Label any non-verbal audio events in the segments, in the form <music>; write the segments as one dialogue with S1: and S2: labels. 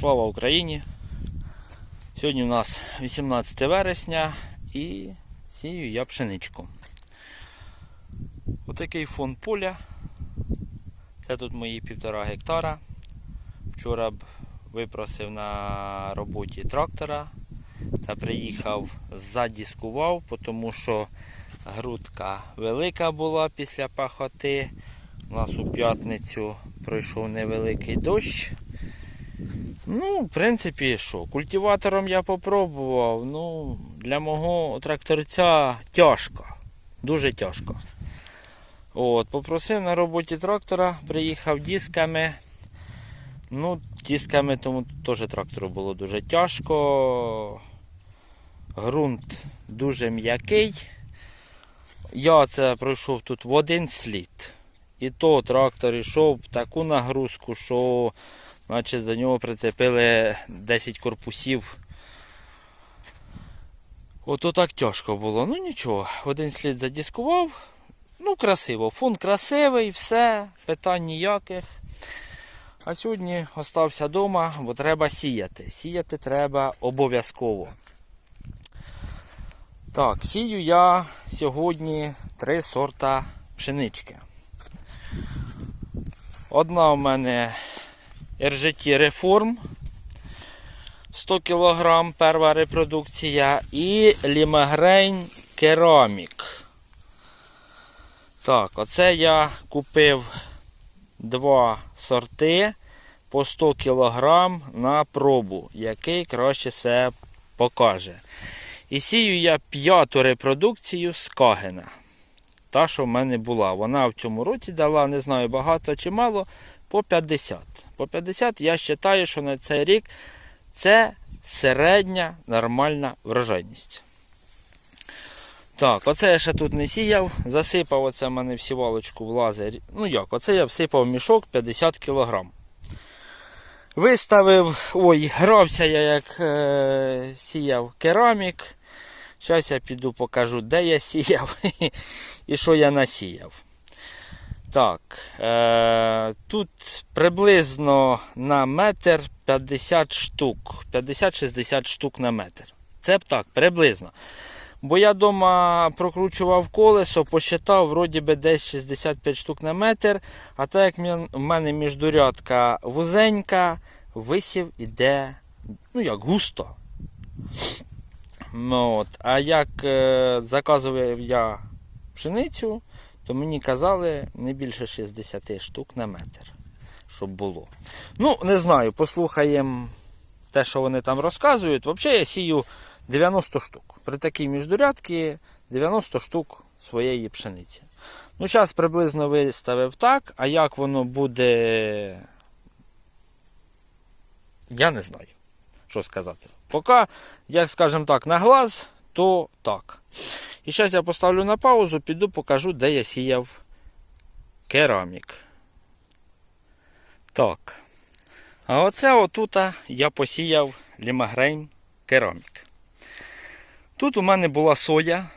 S1: Слава Україні! Сьогодні у нас 18 вересня і сію я пшеничку. Отакий фон поля. Це тут мої півтора гектара. Вчора б випросив на роботі трактора та приїхав задіскував, тому що грудка велика була після пахоти. У нас у п'ятницю пройшов невеликий дощ. Ну, в принципі, що, культиватором я попробував. Ну, для мого тракторця тяжко. Дуже тяжко. От, попросив на роботі трактора, приїхав дисками. Ну, дисками тому теж трактору було дуже тяжко. Грунт дуже м'який. Я це пройшов тут в один слід. І то трактор йшов в таку нагрузку, що наче до нього прицепили 10 корпусів. Ото так тяжко було. Ну нічого, один слід задіскував. Ну, красиво. Фон красивий, все, питань ніяких. А сьогодні остався вдома, бо треба сіяти. Сіяти треба обов'язково. Так, сію я сьогодні три сорта пшенички. Одна в мене RGT Reform 100 кг перша репродукція і Limagrain Ceramic. Так, оце я купив два сорти по 100 кг на пробу, який краще себе покаже. І сію я п'яту репродукцію з Кагена. Та, що в мене була. Вона в цьому році дала, не знаю, багато чи мало, по 50. По 50 я вважаю, що на цей рік це середня нормальна врожайність. Так, оце я ще тут не сіяв. Засипав оце в мене в сівалочку влазить. Ну як, оце я всипав мішок 50 кг. Виставив, ой, грався я як е, сіяв керамік. Зараз я піду покажу, де я сіяв <laughs> і що я насіяв. Так, е, тут приблизно на метр 50 штук. 50-60 штук на метр. Це б так, приблизно. Бо я вдома прокручував колесо, посчитав, вроді би десь 65 штук на метр. А так як в мене міждурядка вузенька, висів іде, ну як густо. Ну, от. А як е, заказував я пшеницю, то мені казали не більше 60 штук на метр, щоб було. Ну, не знаю, послухаємо те, що вони там розказують. Взагалі я сію 90 штук. При такій міждурядці 90 штук своєї пшениці. Ну, зараз приблизно виставив так, а як воно буде, я не знаю, що сказати. Поки, як скажемо так, на глаз, то так. І зараз я поставлю на паузу, піду покажу, де я сіяв керамік. Так. А оце отута я посіяв лімагрейн керамік. Тут у мене була соя.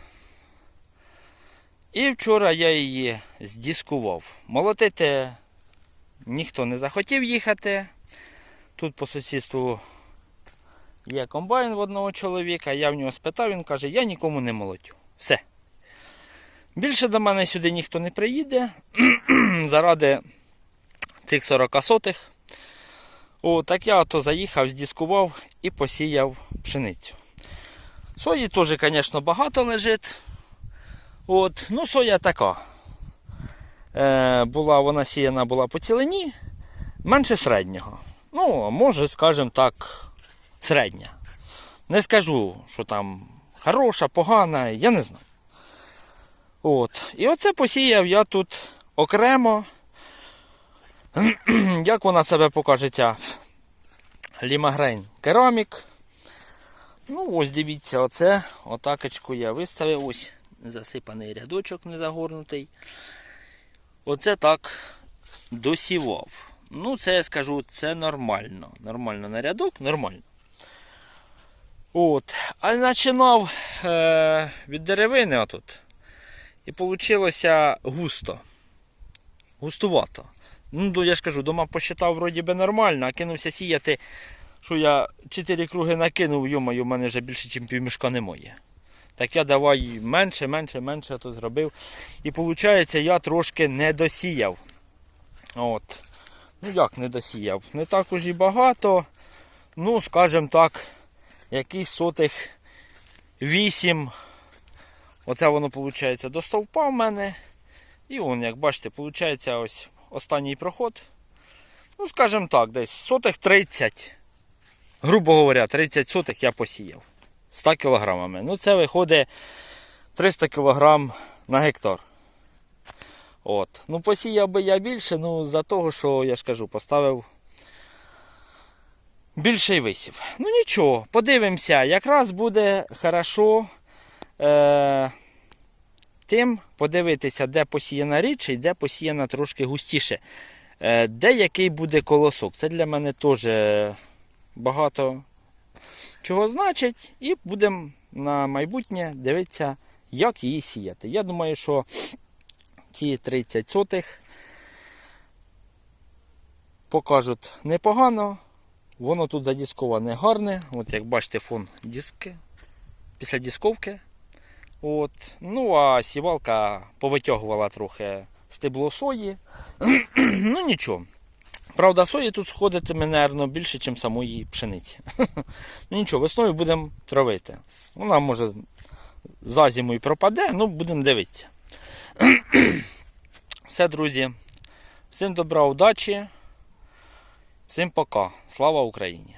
S1: І вчора я її здіскував. Молотити ніхто не захотів їхати. Тут по сусідству є комбайн в одного чоловіка, я в нього спитав, він каже, я нікому не молотю. Все. Більше до мене сюди ніхто не приїде. <clears throat> Заради цих 40 сотих. О, так я ото заїхав, здіскував і посіяв пшеницю. Сої теж, звісно, багато лежить. От, ну, соя така. Е, була, вона сіяна була по цілині, менше середнього. Ну, може, скажімо так, середня. Не скажу, що там хороша, погана, я не знаю. От. І оце посіяв я тут окремо. <clears throat> Як вона себе покаже ця лімагрейн керамік. Ну, ось дивіться, оце отакочку я виставив. Ось засипаний рядочок незагорнутий. Оце так досівав. Ну, це я скажу, це нормально. Нормально на рядок, нормально. От. А починав е, від деревини отут. І вийшло густо. Густувато. Ну, я ж кажу, дома посчитав вроді би нормально, а кинувся сіяти що я 4 круги накинув, йомаю, у мене вже більше, ніж півмішка немає. Так я давай менше, менше, менше то зробив. І виходить, я трошки не досіяв. От. Ну як не досіяв? Не так уж і багато. Ну, скажімо так, якийсь сотих 8. Оце воно виходить до стовпа в мене. І он, як бачите, виходить ось останній проход. Ну, скажімо так, десь сотих 30. Грубо говоря, 30 сотих я посіяв. 100 кілограмами. Ну, це виходить 300 кілограм на гектар. От. Ну, посіяв би я більше, ну, за того, що я ж кажу, поставив більший висів. Ну нічого, подивимося, якраз буде хорошо е, тим подивитися, де посіяна рідше і де посіяна трошки густіше. Е, де який буде колосок. Це для мене теж багато чого значить. І будемо на майбутнє дивитися, як її сіяти. Я думаю, що ці 30 сотих покажуть непогано. Воно тут задісковане гарне. От як бачите, фон диски. Після дісковки. От. Ну, а сівалка повитягувала трохи стебло сої. <clears throat> ну нічого. Правда, сої тут сходитиме, мабуть, більше, ніж самої пшениці. <laughs> ну нічого, весною будемо травити. Вона може за зиму і пропаде, ну будемо дивитися. <clears throat> Все, друзі. Всім добра, удачі. Всім пока. Слава Україні!